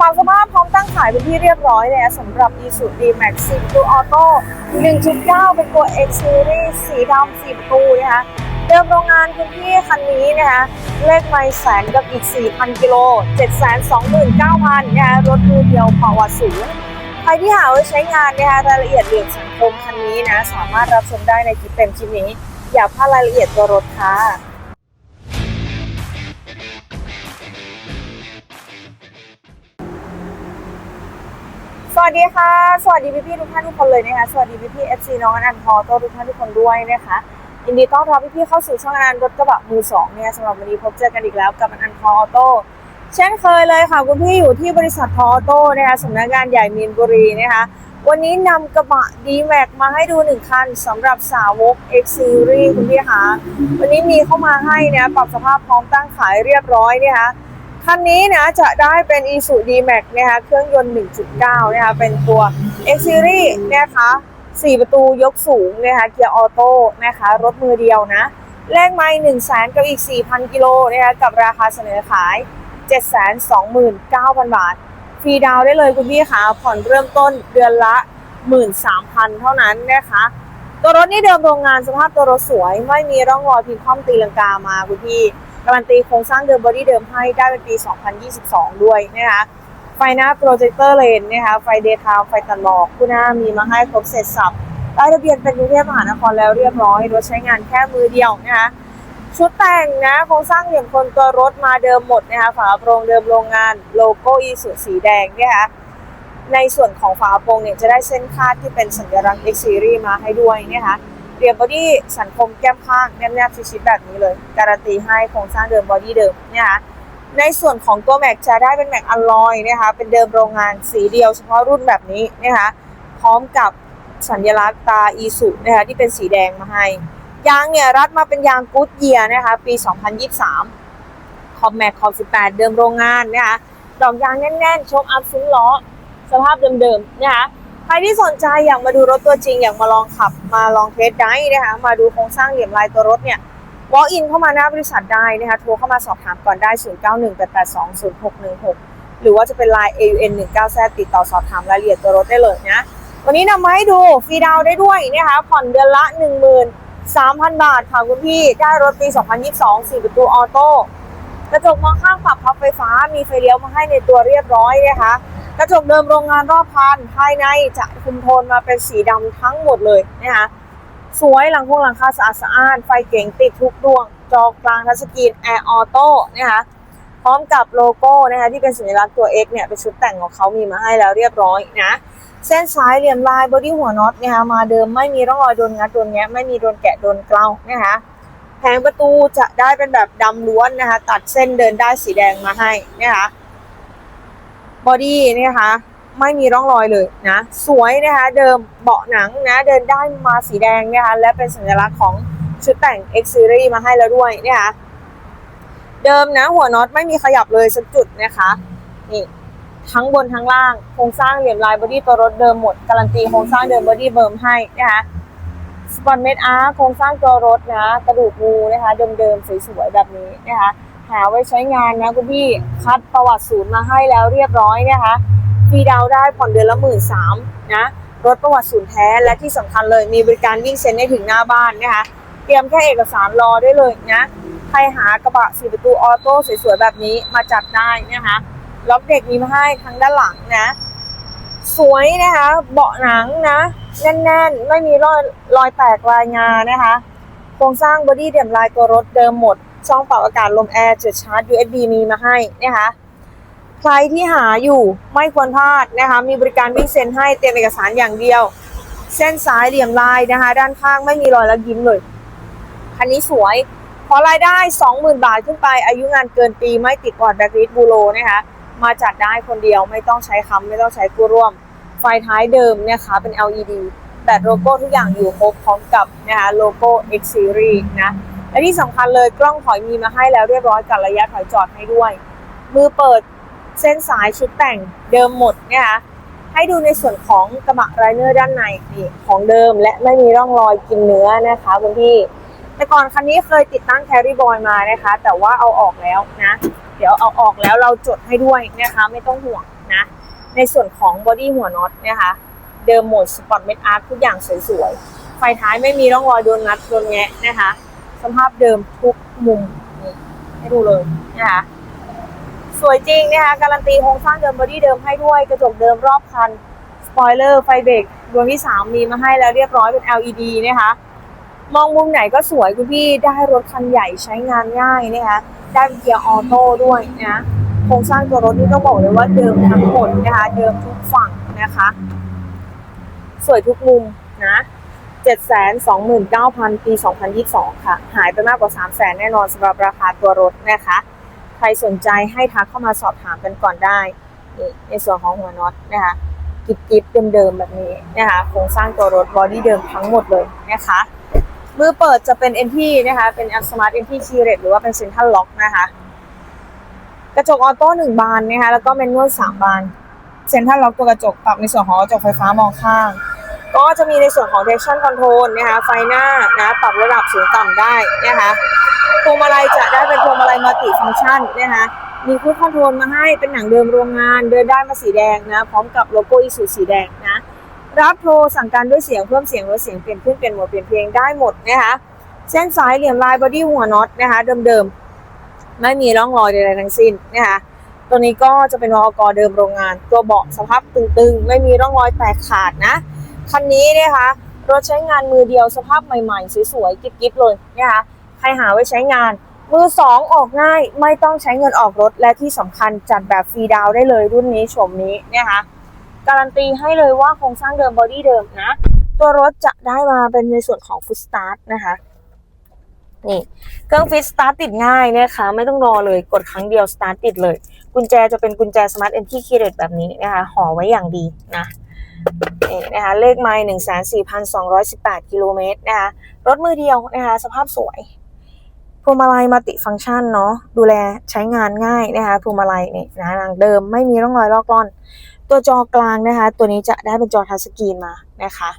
ปรับสภาพพร้อมตั้งขายเป็นที่เรียบร้อยเลยนะสำหรับ Isuzu D-Max 4ประตูออโต้1.9 เป็นตัว X Series สีดำ4ประตูนะคะเดิมโรงงานคุณพี่คันนี้นะคะเลขไม่แสนกับอีก 4,000 กิโล 729,000นะคะรถมือเดียวภาวะสูงใครที่หาไว้ใช้งานนะคะรายละเอียดเรื่องสังคมคันนี้นะ สามารถรับชมได้ในคลิปเต็มคลิปนี้ อย่าพลาดรายละเอียดตัวรถค่ะ วัสดีค่ะ สวัสดีพี่พี่ทุกท่านทุกคนเลยนะคะ สวัสดีพี่พี่เอฟซีน้องอนันต์พอโต้ทุกท่านทุกคนด้วยนะคะยินดีต้อนรับพี่พี่เข้าสู่ช่องอนันต์รถกระบะมือสองเนี่ยสำหรับวันนี้พบเจอกันอีกแล้วกับอนันต์พอโต้เช่นเคยเลยค่ะคุณพี่อยู่ที่บริษัทพอโต้นะคะสำนักงานใหญ่มีนบุรีนะคะวันนี้นำกระบะ d m a x มาให้ดูหนึ่งคันสำหรับสาวก X Series คุณพี่คะวันนี้มีเข้ามาให้นะปรับสภาพพร้อมตั้งขายเรียบร้อยนะคะ คันนี้นะจะได้เป็น Isuzu D-Max นะคะเครื่องยนต์ 1.9 นะคะเป็นตัว X Series นะคะ4ประตูยกสูงนะคะเกียร์ออโต้นะคะรถมือเดียวนะแลกไม่1 0 0 0 0แสนกับอีก 4,000 กิโลนะคะกับราคาเสนอขาย 729,000 บาท ฟรีดาวได้เลยคุณพี่คะผ่อนเริ่มต้นเดือนละ 13,000 เท่านั้นนะคะ ตัวรถนี่เดิมโรงงานสภาพตัวรถสวย ไม่มีร่องรอยพลิกคว่ำตีลังกามาคุณพี่ การันตีโครงสร้างเดิมบอดี้เดิมให้ได้เป็นปี 2022 ด้วยนะคะไฟหน้าโปรเจคเตอร์เลนนะคะไฟเดย์ทม์ไฟตัดหมอกคู่หน้ามีมาให้ครบเสร็จสับได้ทะเบียนเป็นกรุงเทพมหานครแล้วเรียบร้อยรถใช้งานแค่มือเดียวนะคะชุดแต่งนะโครงสร้างเหลี่ยมคนตัวรถมาเดิมหมดนะคะฝาโปรงเดิมโรงงานโลโก้อีสุสีแดงนะคะในส่วนของฝาโปรงเนี่ยจะได้เส้นคาดที่เป็นสัญลักษณ์ X Series มาให้ด้วยนะคะ เรียบบอดี้สันคมแก้มข้างแนบแนบชิดๆแบบนี้เลย การันตีให้โครงสร้างเดิมบอดี้เดิมนะคะในส่วนของตัวแม็กจะได้เป็นแม็กอลลอยนะคะ เป็นเดิมโรงงานสีเดียวเฉพาะรุ่นแบบนี้นะคะ พร้อมกับสัญลักษณ์ตาอีสุนะคะที่เป็นสีแดงมาให้ ยางเนี่ยรัดมาเป็นยางกู๊ดเยียนะคะ ปี 2023 คอมแม็กคอม18 เดิมโรงงานนะคะ ดอกยางแน่นๆชกอัพซุ้มล้อ สภาพเดิมๆนะคะ ครที่สนใจอยากมาดูรถตัวจริง อยากมาลองขับมาลองเทสได้นะคะมาดูโครงสร้างเหลี่ยมลายตัวรถเนี่ย walk in เข้ามาหน้าบริษัทได้นะคะโทรเข้ามาสอบถามก่อนได้ 0918820616 หรือว่าจะเป็น Line AUN 19 z ติดต่อสอบถามรายละเอียดตัวรถได้เลยนะ วันนี้นำมาให้ดูฟรีดาวได้ด้วยนะคะผ่อนเดือนละ 13,000 บาทค่ะคุณพี่ ได้รถปี 2022 4 ประตูออโต้กระจกมองข้างปรับพับไฟฟ้ามีไฟเลี้ยวมาให้ในตัวเรียบร้อยนะคะ กระจกเดิมโรงงานรอบคันภายในจะคุมโทนมาเป็นสีดำทั้งหมดเลยนะคะสวยหลังพวงหลังคาสะอาดสะอ้านไฟเก๋งติดทุกดวง จอกลางทัชสกรีนแอร์ออโต้นะคะพร้อมกับโลโก้นะคะที่เป็นสัญลักษณ์ตัว X เนี่ยเป็นชุดแต่งของเขามีมาให้แล้วเรียบร้อยนะเส้นซ้ายเหลี่ยมลายบอดี้หัวน็อตนะคะมาเดิมไม่มีร่องรอยโดนงัดโดนแงะไม่มีโดนแกะโดนเกลานะคะแผงประตูจะได้เป็นแบบดำล้วนนะคะตัดเส้นเดินได้สีแดงมาให้นะคะ บอดี้นะคะ ไม่มีร่องรอยเลยนะ สวยนะคะ เดิมเบาะหนังนะ เดินได้มาสีแดงนะคะ และเป็นสัญลักษณ์ของชุดแต่ง X Series มาให้แล้วด้วยนะคะ เดิมนะหัวน็อตไม่มีขยับเลยสักจุดนะคะ นี่ทั้งบนทั้งล่าง โครงสร้างเหลี่ยมลายบอดี้ตัวรถเดิมหมด การันตีโครงสร้างเดิมบอดี้เบิร์มให้นะคะสปอนเมดอาร์โครงสร้างตัวรถนะ กระดูกงูนะคะ เดิมๆสวยๆแบบนี้นะคะ หาไว้ใช้งานนะคุณพี่คัดประวัติศูนย์มาให้แล้วเรียบร้อยนะคะฟรีดาวได้ผ่อนเดือนละหมื่นสามนะรถประวัติศูนย์แท้และที่สำคัญเลยมีบริการวิ่งเซ็นให้ถึงหน้าบ้านนะคะเตรียมแค่เอกสารรอได้เลยนะใครหากระบะสี่ประตูออโต้สวยๆแบบนี้มาจัดได้นะคะล็อกเด็กมีมาให้ทั้งด้านหลังนะสวยนะคะ เบาะหนังนะ แน่นๆ ไม่มีรอยรอยแตกลายงานะคะ โครงสร้างบอดี้เดี่ยมลายตัวรถเดิมหมด ช่องปรับอากาศลมแอร์จุดชาร์จ USB มีมาให้นะคะใครที่หาอยู่ไม่ควรพลาดนะคะ มีบริการวิ่งเซ็นให้เตรียมเอกสารอย่างเดียว เส้นซ้ายเหลี่ยมลายนะคะ ด้านข้างไม่มีรอยล้วยิ้มเลย คันนี้สวย ขอรายได้ 20,000 บาทขึ้นไป อายุงานเกินปีไม่ติดกอดแบล็คลิสบูโรนะคะ มาจัดได้คนเดียวไม่ต้องใช้คำไม่ต้องใช้กู้ร่วม ไฟท้ายเดิมนะคะเป็น LED แต่โลโก้ทุกอย่างอยู่ครบพร้อมกับนะคะโลโก้ X Series นะ และที่สำคัญเลยกล้องถอยมีมาให้แล้วเรียบร้อยกับระยะถอยจอดให้ด้วย มือเปิดเส้นสายชุดแต่งเดิมหมดนะคะให้ดูในส่วนของกระบะไรเนอร์ด้านในนี่ของเดิมและไม่มีร่องรอยกินเนื้อนะคะคุณพี่ แต่ก่อนคันนี้เคยติดตั้งแคริบอยมานะคะ แต่ว่าเอาออกแล้วนะ เดี๋ยวเอาออกแล้วเราจดให้ด้วยนะคะไม่ต้องห่วงนะ ในส่วนของบอดี้หัวน็อตนะคะ เดิมหมดสปอร์ตเมดอาร์ทุกอย่างสวยๆไฟท้ายไม่มีร่องรอยโดนงัดโดนแงะนะคะ สภาพเดิมทุกมุมนี่ให้ดูเลยนะคะสวยจริงนะคะการันตีโครงสร้างเดิมบอดี้เดิมให้ด้วยกระจกเดิมรอบคันสปอยเลอร์ไฟเบรกดวงที่ 3 มีมาให้แล้วเรียบร้อยเป็น LED นะคะ มองมุมไหนก็สวยคุณพี่ได้รถคันใหญ่ใช้งานง่ายนะคะได้เป็นเกียร์ออโต้ด้วยนะโครงสร้างตัวรถนี่ต้องบอกเลยว่าเดิมทั้งหมดนะคะ เดิมทุกฝั่งนะคะ สวยทุกมุมนะ 729,000 ปี 2022 ค่ะ หายไปมากกว่า 300,000 แน่นอนสำหรับราคาตัวรถนะคะ ใครสนใจให้ทักเข้ามาสอบถามกันก่อนได้ นี่ในส่วนของหัวน็อตนะคะกิบกิบเดิมๆแบบนี้นะคะโครงสร้างตัวรถบอดี้เดิมทั้งหมดเลยนะคะมือเปิดจะเป็น NT นะคะ เป็น a Smart NT k e y r e t หรือว่าเป็น Central Lock นะคะ กระจกออโต้หนึ่งบานนะคะ แล้วก็เมนนวลสามบานเซ็นทรัลล็อกตัวกระจกปรับในส่วนของกระจกไฟฟ้ามองข้าง ก็จะมีในส่วนของ traction control นะคะไฟหน้านะปรับระดับสูงต่ำได้นะคะพวงมาลัยจะได้เป็นพวงมาลัยมัลติฟังก์ชันนะคะมีคูดคอนโทรลมาให้เป็นหนังเดิมโรงงาน เดินได้มาสีแดงนะพร้อมกับโลโก้อีซูสีแดงนะรับโทรสั่งการด้วยเสียงเพิ่มเสียงลดเสียงเปลี่ยนขึ้นเปลี่ยนโหมดเปลี่ยนเพลงได้หมดนะคะเส้นสายเหลี่ยมลายบอดี้หัวน็อตนะคะเดิมๆไม่มีร่องรอยใดๆทั้งสิ้นนะคะตัวนี้ก็จะเป็นวอลกเดิมโรงงาน ตัวเบาะสภาพตึงๆ ไม่มีร่องรอยแตกขาดนะ คันนี้นะคะรถใช้งานมือเดียวสภาพใหม่ๆ สวยๆกิ๊บๆเลยนะคะใครหาไว้ใช้งาน มือสองออกง่ายไม่ต้องใช้เงินออกรถและที่สำคัญจัดแบบฟรีดาวได้เลยรุ่นนี้โฉมนี้นะคะการันตีให้เลยว่าโครงสร้างเดิมบอดี้เดิมนะ ตัวรถจะได้มาเป็นในส่วนของฟุตสตาร์ทนะคะนี่เครื่องฟิตสตาร์ทติดง่ายนะคะ ไม่ต้องรอเลยกดครั้งเดียวสตาร์ทติดเลย กุญแจจะเป็นกุญแจสมาร์ทเอ็นที่คีเรตแบบนี้นะคะห่อไว้อย่างดีนะ นี่นะคะเลขไมล์หนึ่งแสนสี่พันสองร้อยสิบแปดกิโลเมตรนะคะรถมือเดียวนะคะสภาพสวยพวงมาลัยมัลติฟังก์ชันเนาะดูแลใช้งานง่ายนะคะพวงมาลัยนี่นะหนังเดิมไม่มีร่องรอยลอกล่อน ตัวจอกลางนะคะ ตัวนี้จะได้เป็นจอทัชสกรีนมานะคะ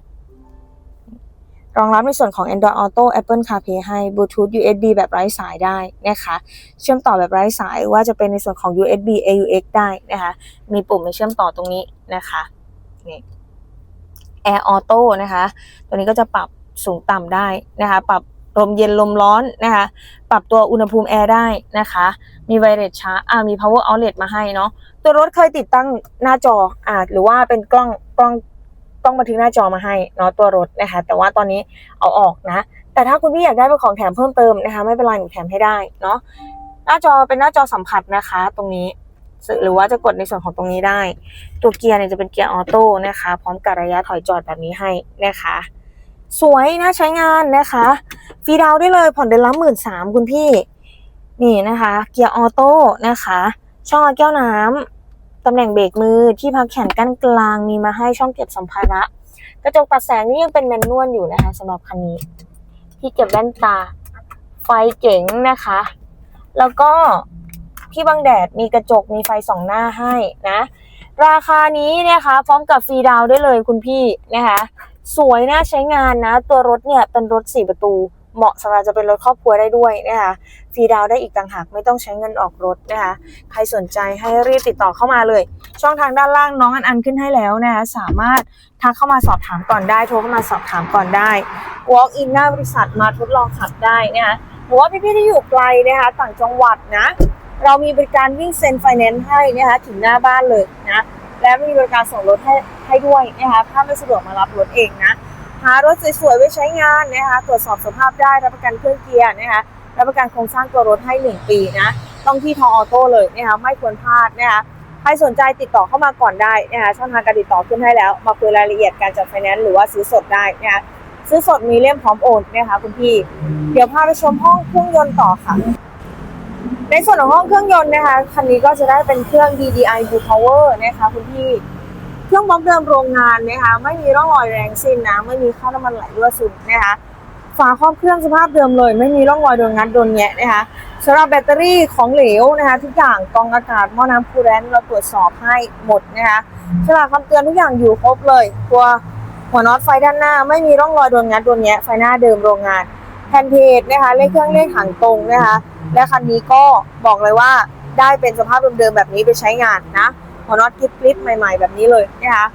รองรับในส่วนของ Android Auto Apple CarPlay ให้ Bluetooth USB แบบไร้สายได้นะคะ เชื่อมต่อแบบไร้สายว่าจะเป็นในส่วนของ USB AUX ได้นะคะ มีปุ่มให้เชื่อมต่อตรงนี้นะคะ นี่ Air Auto นะคะ ตัวนี้ก็จะปรับสูงต่ำได้นะคะ ปรับลมเย็นลมร้อนนะคะ ปรับตัวอุณหภูมิแอร์ได้นะคะ มีไวเลสชาร์จอ่ามี power outlet มาให้เนาะ ตัวรถเคยติดตั้งหน้าจออ่าหรือว่าเป็นกล้องกล้องกล้องบันทึกหน้าจอมาให้เนาะตัวรถนะคะ แต่ว่าตอนนี้เอาออกนะ แต่ถ้าคุณพี่อยากได้เป็นของแถมเพิ่มเติมนะคะ ไม่เป็นไรหนูแถมให้ได้เนาะ หน้าจอเป็นหน้าจอสัมผัสนะคะ ตรงนี้ หรือว่าจะกดในส่วนของตรงนี้ได้ ตัวเกียร์เนี่ยจะเป็นเกียร์ออโต้นะคะ พร้อมกับระยะถอยจอดแบบนี้ให้นะคะ สวยน่าใช้งานนะคะ ฟรีดาวน์ได้เลยผ่อนเดือนละหมื่นสามคุณพี่ นี่นะคะ เกียร์ออโต้นะคะ ช่องแก้วน้ำตำแหน่งเบรกมือที่พักแขนกั้นกลางมีมาให้ช่องเก็บสัมภาระกระจกปัดแสงนี่ยังเป็นแมนนวลอยู่นะคะสำหรับคันนี้ ที่เก็บแว่นตาไฟเก๋งนะคะ แล้วก็ ที่บังแดดมีกระจกมีไฟสองหน้าให้นะ ราคานี้นะคะพร้อมกับฟรีดาวได้เลยคุณพี่นะคะ สวยน่าใช้งานนะ ตัวรถเนี่ยเป็นรถสี่ประตูเหมาะสำหรับจะเป็นรถครอบครัวได้ด้วยนะคะฟรีดาวได้อีกต่างหากไม่ต้องใช้เงินออกรถนะคะ ใครสนใจให้รีบติดต่อเข้ามาเลย ช่องทางด้านล่างน้องอันอันขึ้นให้แล้วนะคะสามารถทักเข้ามาสอบถามก่อนได้ โทรเข้ามาสอบถามก่อนได้ walk in หน้าบริษัทมาทดลองขับได้นะคะหรือว่าพี่ๆที่อยู่ไกลนะคะต่างจังหวัดนะ เรามีบริการวิ่งเซ็นไฟแนนซ์ให้นะคะถึงหน้าบ้านเลยนะและมีบริการส่งรถให้ให้ด้วยนะคะถ้าไม่สะดวกมารับรถเองนะหารถสวยๆไว้ใช้งานนะคะตรวจสอบสภาพได้รับประกันเครื่องเกียร์นะคะรับประกันโครงสร้างตัวรถให้ 1 ปีนะต้องที่ทอออโต้เลยนะคะไม่ควรพลาดนะคะใครสนใจติดต่อเข้ามาก่อนได้นะคะช่องทางการติดต่อขึ้นให้แล้ว มาคุยรายละเอียดการจัดไฟแนนซ์หรือว่าซื้อสดได้นะคะซื้อสดมีเล่มพร้อมโอนนะคะคุณพี่ เดี๋ยวพาไปชมห้องเครื่องยนต์ต่อค่ะ ในส่วนของห้องเครื่องยนต์นะคะคันนี้ก็จะได้เป็นเครื่อง DDI Blue Power นะคะคุณพี่ เครื่องบล็อกเดิมโรงงานนะคะไม่มีร่องรอยแรงสิ้นนะไม่มีค่าน้ำมันไหลรั่วซึมนะคะฝาครอบเครื่องสภาพเดิมเลย ไม่มีร่องรอยโดนงัดโดนแงะนะคะสำหรับแบตเตอรี่ของเหลวนะคะทุกอย่างกองอากาศหม้อน้ำคูลแลนต์เราตรวจสอบให้หมดนะคะฉลากคำเตือนทุกอย่างอยู่ครบเลย ตัวหัวน็อตไฟด้านหน้า ไม่มีร่องรอยโดนงัดโดนแงะไฟหน้าเดิมโรงงาน แผ่นเพจนะคะเลขเครื่องเลขหางตรงนะคะและคันนี้ก็บอกเลยว่าได้เป็นสภาพเดิมๆแบบนี้ไปใช้งานนะหัวน็อตกริบกริบใหม่ ๆ แบบนี้เลยนะคะ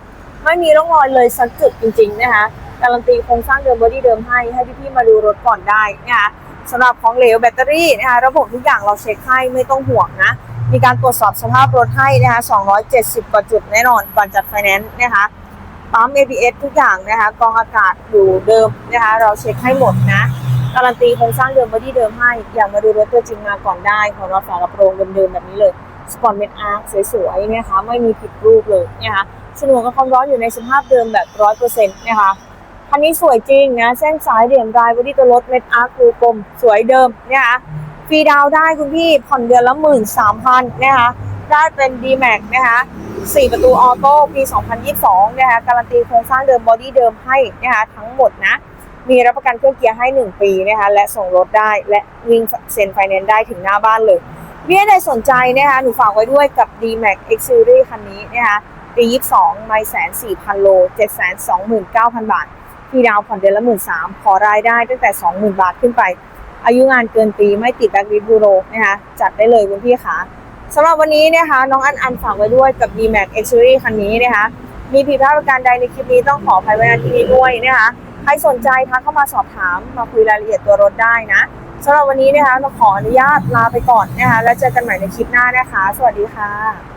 ไม่มีร่องรอยเลยสักจุดจริง ๆ นะคะการันตีโครงสร้างเดิมบอดี้เดิมให้ให้พี่ๆมาดูรถก่อนได้นะคะสำหรับของเหลวแบตเตอรี่นะคะระบบทุกอย่างเราเช็คให้ไม่ต้องห่วงนะ มีการตรวจสอบสภาพรถให้นะคะ270 กว่าจุดแน่นอนก่อนจัดไฟแนนซ์นะคะปั๊ม ABS ทุกอย่างนะคะกรองอากาศอยู่เดิมนะคะเราเช็คให้หมดนะ การันตีโครงสร้างเดิมบอดี้เดิมให้ อยากมาดูรถตัวจริงมาก่อนได้ ของเราฝากระโปรงเดิมๆแบบนี้เลยสปอนเมนอาร์คสวยๆนะคะไม่มีผิดรูปเลยนะคะฉนวนกับความร้อนอยู่ในสภาพเดิมแบบร้อยเปอร์เซ็นต์นะคะคันนี้สวยจริงนะเส้นสายเหลี่ยมรายบอดี้ตัวรถเม็ดอาร์ครูกลมสวยเดิมนะคะฟรีดาวได้คุณพี่ผ่อนเดือนละหมื่นสามพันนะคะได้เป็น d m a x นะคะ4ประตูออโต้ปี 2022 นะคะการันตีโครงสร้างเดิมบอดี้เดิมให้นะคะทั้งหมดนะ มีรับประกันเครื่องเกียร์ให้ 1 ปีนะคะและส่งรถได้และวิ่งเซ็นไฟแนนซ์ได้ถึงหน้าบ้านเลยเบี้ยใดสนใจนะคะหนูฝากไว้ด้วยกับ d m a x X Series คันนี้นะคะปี22ไม่แสน4พันโล7แสน29,000บาทพี่ดาวผ่อนเดือนละหมื่นสามขอรายได้ตั้งแต่20,000บาทขึ้นไป อายุงานเกินปีไม่ติดแบล็คลิสบูโรนะคะจัดได้เลยคุณพี่คะสำหรับวันนี้นะคะน้องอันอันฝากไว้ด้วยกับ d m a x X Series คันนี้นะคะมีผิดพลาดประการใดในคลิปนี้ต้องขออภัยไว้ณที่นี้ด้วยนะคะ ครสนใจทักเข้ามาสอบถามมาคุยรายละเอียดตัวรถได้นะสำหรับวันนี้นะคะเราขออนุญาตลาไปก่อนนะคะ แล้วเจอกันใหม่ในคลิปหน้านะคะ สวัสดีค่ะ